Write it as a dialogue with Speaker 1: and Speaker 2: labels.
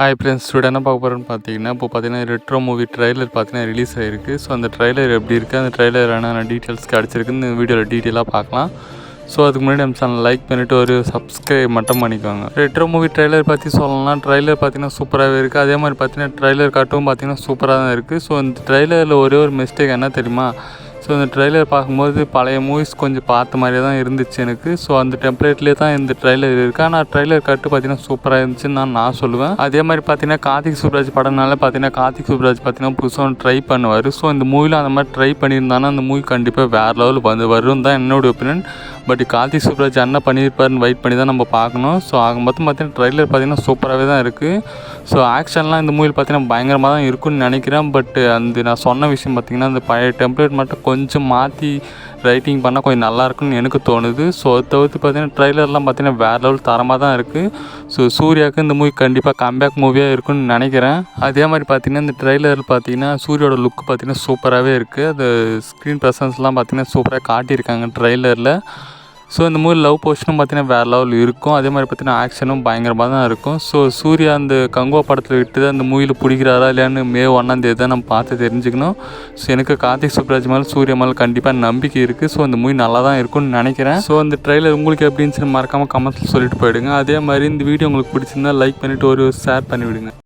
Speaker 1: Hi friends என்ன பார்க்க போகிறோன்னு பார்த்தீங்கன்னா இப்போ பார்த்தீங்கன்னா ரெட்ரோ மூவி ட்ரைலர் பார்த்தீங்கன்னா ரிலீஸ் ஆகிருக்கு ஸோ அந்த ட்ரைலர் எப்படி இருக்குது அந்த ட்ரைலர் என்னென்ன டீட்டெயில்ஸ் கிடச்சிருக்குன்னு வீடியோவில் டீட்டெயிலாக பார்க்கலாம். ஸோ அதுக்கு முன்னாடி நம்ம சேனல் லைக் பண்ணிவிட்டு ஒரு சப்ஸ்கிரைப் மட்டும் பண்ணிக்கோங்க. ரெட்ரோ மூவி ட்ரைலர் பற்றி சொல்லலாம் ட்ரைலர் பார்த்தீங்கன்னா சூப்பராகவே இருக்குது அதே மாதிரி பார்த்தீங்கன்னா ட்ரைலர் காட்டும் பார்த்தீங்கன்னா சூப்பராக தான் இருக்குது ஸோ இந்த ட்ரைலரில் ஒரே ஒரு மிஸ்டேக் என்ன தெரியுமா? ஸோ இந்த ட்ரைலர் பார்க்கும்போது பழைய மூவிஸ் கொஞ்சம் பார்த்த மாதிரியே தான் இருந்துச்சு எனக்கு. ஸோ அந்த டெம்ப்ளேட்லேயே தான் இந்த ட்ரைலர் இருக்குது ஆனால் ட்ரைலர் கட்டு பார்த்தீங்கன்னா சூப்பராக இருந்துச்சுன்னு நான் நான் சொல்லுவேன். அதே மாதிரி பார்த்தீங்கன்னா கார்த்திக் சுப்ராஜ் படம்னால பார்த்தீங்கன்னா கார்த்திக் சுப்ராஜ் பார்த்தீங்கன்னா புதுசாக ஒன்று ட்ரை பண்ணுவார். ஸோ இந்த மூவியில் அந்த மாதிரி ட்ரை பண்ணியிருந்தானா அந்த மூவி கண்டிப்பாக வேறு லெவலில் வந்து வரும் தான் என்னோட ஒப்பீனியன் பட் கார்த்திக் சுப்ராஜ் என்ன பண்ணியிருப்பாருன்னு வெயிட் பண்ணி தான் நம்ம பார்க்கணும். ஸோ ஆக மொத்தம் பார்த்தீங்கன்னா ட்ரைலர் பார்த்தீங்கன்னா சூப்பராகவே தான் இருக்குது ஸோ ஆக்ஷன்லாம் இந்த மூவியில் பார்த்தீங்கன்னா பயங்கரமாக தான் இருக்கும்னு நினைக்கிறேன். பட் அந்த நான் சொன்ன விஷயம் பார்த்தீங்கன்னா அந்த பழைய டெம்ப்ளேட் மட்டும் கொஞ்சம் கொஞ்சம் மாற்றி ரைட்டிங் பண்ணால் கொஞ்சம் நல்லா இருக்கும்னு எனக்கு தோணுது. ஸோ அதை தவிர்த்து பார்த்தீங்கன்னா ட்ரைலர்லாம் பார்த்தீங்கன்னா வேறு லெவல் தரமாக தான் இருக்குது ஸோ சூர்யாவுக்கு இந்த மூவி கண்டிப்பாக கம்பேக் மூவியாக இருக்கும்னு நினைக்கிறேன். அதே மாதிரி பார்த்தீங்கன்னா இந்த ட்ரைலர் பார்த்தீங்கன்னா சூரியோட லுக் பார்த்தீங்கன்னா சூப்பராகவே இருக்குது அது ஸ்க்ரீன் ப்ரெசன்ஸ்லாம் பார்த்தீங்கன்னா சூப்பராக காட்டியிருக்காங்க ட்ரைலரில் ஸோ இந்த மூவி லவ் போர்ஷனும் பார்த்தீங்கன்னா வேறு லெவல் இருக்கும். அதே மாதிரி பார்த்தீங்கன்னா ஆக்ஷனும் பயங்கரமாக தான் இருக்கும். ஸோ சூர்யா அந்த கங்குவா படத்தில் விட்டு அந்த மூவியில் பிடிக்கிறாரா இல்லையான்னு மே ஒன்றாந்தேதி தான் நம்ம பார்த்து தெரிஞ்சுக்கணும். ஸோ எனக்கு கார்த்திக் சுப்ராஜ் மேலே சூர்யா மேலே கண்டிப்பாக நம்பிக்கை இருக்குது ஸோ இந்த மூவி நல்லா தான் இருக்கும்னு நினைக்கிறேன். ஸோ அந்த ட்ரெய்லர் உங்களுக்கு எப்படின்னு சொல்லி மறக்காமல் கமெண்ட்ஸில் சொல்லிட்டு போயிடுங்க. அதே மாதிரி இந்த வீடியோ உங்களுக்கு பிடிச்சிருந்தா லைக் பண்ணிவிட்டு ஒரு ஷேர் பண்ணிவிடுங்க.